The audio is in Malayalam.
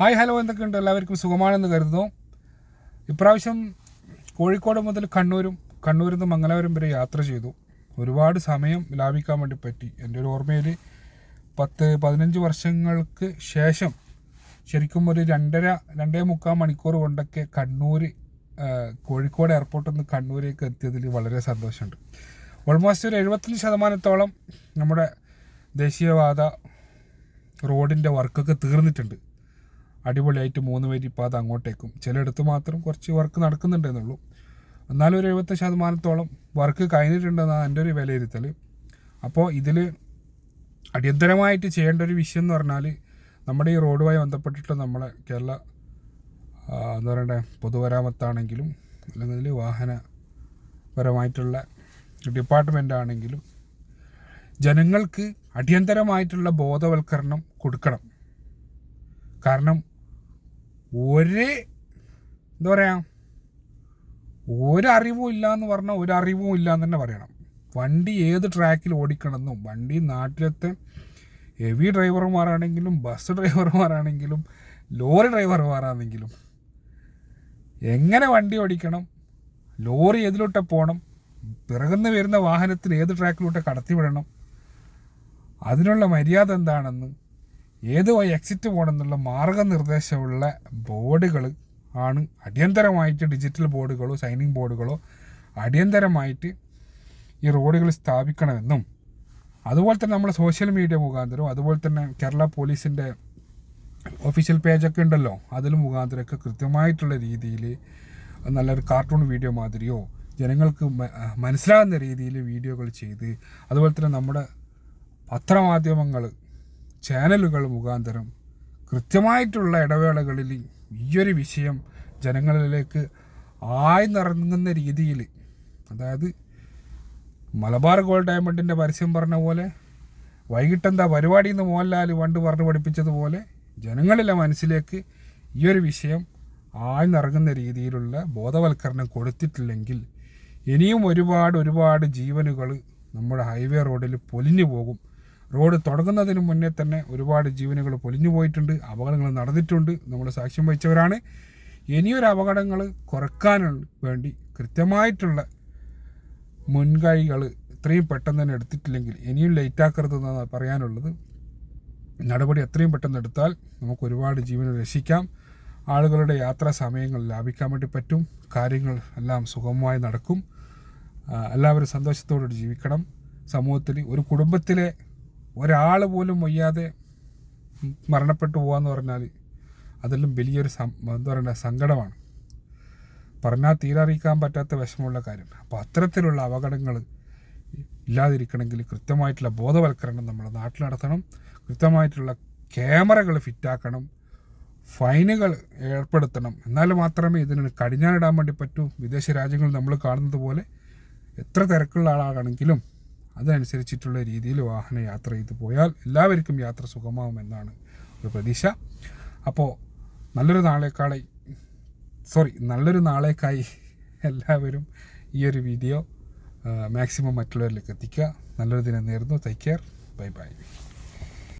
ഹായ് ഹലോ എന്തൊക്കെയുണ്ട്? എല്ലാവർക്കും സുഖമാണെന്ന് കരുതുന്നു. ഇപ്രാവശ്യം കോഴിക്കോട് മുതൽ കണ്ണൂരും കണ്ണൂരിൽ നിന്ന് മംഗലാപുരം വരെ യാത്ര ചെയ്തു. ഒരുപാട് സമയം ലാഭിക്കാൻ വേണ്ടി പറ്റി. എന്റെ ഒരു ഓർമ്മയിൽ പത്ത് പതിനഞ്ച് വർഷങ്ങൾക്ക് ശേഷം ശരിക്കും ഒരു രണ്ടര രണ്ടേ മുക്കാൽ മണിക്കൂർ കൊണ്ടൊക്കെ കണ്ണൂർ കോഴിക്കോട് എയർപോർട്ടിൽ നിന്ന് കണ്ണൂരേക്ക് എത്തിയതിൽ വളരെ സന്തോഷമുണ്ട്. ഓൾമോസ്റ്റ് ഒരു എഴുപത്തഞ്ച് ശതമാനത്തോളം നമ്മുടെ ദേശീയപാത റോഡിന്റെ വർക്കൊക്കെ തീർന്നിട്ടുണ്ട്. അടിപൊളിയായിട്ട് മൂന്ന് വരി പാത അങ്ങോട്ടേക്കും. ചിലയിടത്ത് മാത്രം കുറച്ച് വർക്ക് നടക്കുന്നുണ്ടെന്നുള്ളൂ. എന്നാലും ഒരു എഴുപത്തി ശതമാനത്തോളം വർക്ക് കഴിഞ്ഞിട്ടുണ്ടെന്നാണ് എന്റെ ഒരു വിലയിരുത്തൽ. അപ്പോൾ ഇതിൽ അടിയന്തരമായിട്ട് ചെയ്യേണ്ട ഒരു വിഷയം എന്ന് പറഞ്ഞാൽ നമ്മുടെ ഈ റോഡുമായി ബന്ധപ്പെട്ടിട്ട് നമ്മളെ കേരള എന്താ പറയണ്ടേ പൊതുവരാമത്താണെങ്കിലും അല്ലെങ്കിൽ വാഹനപരമായിട്ടുള്ള ഡിപ്പാർട്ട്മെന്റ് ആണെങ്കിലും ജനങ്ങൾക്ക് അടിയന്തരമായിട്ടുള്ള ബോധവൽക്കരണം കൊടുക്കണം. കാരണം ഒരേ എന്താ പറയുക ഒരറിവും ഇല്ല എന്ന് പറഞ്ഞാൽ ഒരറിവും ഇല്ല എന്ന് തന്നെ പറയണം. വണ്ടി ഏത് ട്രാക്കിൽ ഓടിക്കണമെന്നും വണ്ടി നാട്ടിലത്തെ ഹെവി ഡ്രൈവർമാരാണെങ്കിലും ബസ് ഡ്രൈവർമാരാണെങ്കിലും ലോറി ഡ്രൈവർമാരാണെങ്കിലും എങ്ങനെ വണ്ടി ഓടിക്കണം ലോറി ഏതിലോട്ട് പോകണം പിറകുന്ന് വരുന്ന വാഹനത്തിൽ ഏത് ട്രാക്കിലോട്ട് കടത്തിവിടണം അതിനുള്ള മര്യാദ എന്താണെന്ന് ഏത് വഴി എക്സിറ്റ് പോകണമെന്നുള്ള മാർഗനിർദ്ദേശമുള്ള ബോർഡുകൾ ആണ്. അടിയന്തരമായിട്ട് ഡിജിറ്റൽ ബോർഡുകളോ സൈനിങ് ബോർഡുകളോ അടിയന്തരമായിട്ട് ഈ റോഡുകൾ സ്ഥാപിക്കണമെന്നും അതുപോലെ തന്നെ നമ്മൾ സോഷ്യൽ മീഡിയ മുഖാന്തരം അതുപോലെ തന്നെ കേരള പോലീസിന്റെ ഒഫീഷ്യൽ പേജൊക്കെ ഉണ്ടല്ലോ അതിൽ മുഖാന്തരമൊക്കെ കൃത്യമായിട്ടുള്ള രീതിയിൽ നല്ലൊരു കാർട്ടൂൺ വീഡിയോ മാതിരിയോ ജനങ്ങൾക്ക് മനസ്സിലാകുന്ന രീതിയിൽ വീഡിയോകൾ ചെയ്ത് അതുപോലെ തന്നെ നമ്മുടെ പത്രമാധ്യമങ്ങൾ ചാനലുകൾ മുഖാന്തരം കൃത്യമായിട്ടുള്ള ഇടവേളകളിൽ ഈയൊരു വിഷയം ജനങ്ങളിലേക്ക് ആഴ്ന്നിറങ്ങുന്ന രീതിയിൽ അതായത് മലബാർ ഗോൾഡ് ഡയമണ്ടിന്റെ പരസ്യം പറഞ്ഞ പോലെ വൈകിട്ടെന്താ പരിപാടി എന്ന് മോഹൻലാൽ പണ്ട് പറഞ്ഞു പഠിപ്പിച്ചതുപോലെ ജനങ്ങളിലെ മനസ്സിലേക്ക് ഈ ഒരു വിഷയം ആഴ്ന്നിറങ്ങുന്ന രീതിയിലുള്ള ബോധവൽക്കരണം കൊടുത്തിട്ടില്ലെങ്കിൽ ഇനിയും ഒരുപാട് ഒരുപാട് ജീവനുകൾ നമ്മുടെ ഹൈവേ റോഡിൽ പൊലിഞ്ഞു പോകും. റോഡ് തുടങ്ങുന്നതിന് മുന്നേ തന്നെ ഒരുപാട് ജീവനുകൾ പൊലിഞ്ഞു പോയിട്ടുണ്ട്. അപകടങ്ങൾ നടന്നിട്ടുണ്ട്. നമ്മൾ സാക്ഷ്യം വഹിച്ചവരാണ്. ഇനിയൊരു അപകടങ്ങൾ കുറയ്ക്കാൻ വേണ്ടി കൃത്യമായിട്ടുള്ള മുൻകൈകൾ ഇത്രയും പെട്ടെന്ന് തന്നെ എടുത്തിട്ടില്ലെങ്കിൽ ഇനിയും ലേറ്റാക്കരുതെന്നാണ് പറയാനുള്ളത്. നടപടി എത്രയും പെട്ടെന്ന് എടുത്താൽ നമുക്ക് ഒരുപാട് ജീവനെ രക്ഷിക്കാം. ആളുകളുടെ യാത്രാ സമയങ്ങൾ ലാഭിക്കാൻ വേണ്ടി പറ്റും. കാര്യങ്ങൾ എല്ലാം സുഗമമായി നടക്കും. എല്ലാവരും സന്തോഷത്തോടെ ജീവിക്കണം. സമൂഹത്തിൽ ഒരു കുടുംബത്തിലെ ഒരാൾ പോലും വയ്യാതെ മരണപ്പെട്ടു പോകാന്ന് പറഞ്ഞാൽ അതെല്ലാം വലിയൊരു എന്താ പറയുക സങ്കടമാണ്. പറഞ്ഞാൽ തീരറിയിക്കാൻ പറ്റാത്ത വിഷമമുള്ള കാര്യമാണ് അപ്പോൾ അത്തരത്തിലുള്ള അപകടങ്ങൾ ഇല്ലാതിരിക്കണമെങ്കിൽ കൃത്യമായിട്ടുള്ള ബോധവൽക്കരണം നമ്മുടെ നാട്ടിൽ നടത്തണം. കൃത്യമായിട്ടുള്ള ക്യാമറകൾ ഫിറ്റാക്കണം. ഫൈനുകൾ ഏർപ്പെടുത്തണം. എന്നാൽ മാത്രമേ ഇതിന് കടിഞ്ഞാനിടാൻ വേണ്ടി പറ്റൂ. വിദേശ രാജ്യങ്ങൾ നമ്മൾ കാണുന്നത് പോലെ എത്ര തിരക്കുള്ള ആളാണെങ്കിലും അതനുസരിച്ചിട്ടുള്ള രീതിയിൽ വാഹന യാത്ര ചെയ്തു പോയാൽ എല്ലാവർക്കും യാത്ര സുഖമാവുമെന്നാണ് ഒരു പ്രതീക്ഷ. അപ്പോൾ നല്ലൊരു നാളേക്കാളായി സോറി നല്ലൊരു നാളേക്കായി എല്ലാവരും ഈ ഒരു വീഡിയോ മാക്സിമം മറ്റുള്ളവരിലേക്ക് എത്തിക്കുക. നല്ലൊരു ദിനം നേരുന്നു. Take care bye bye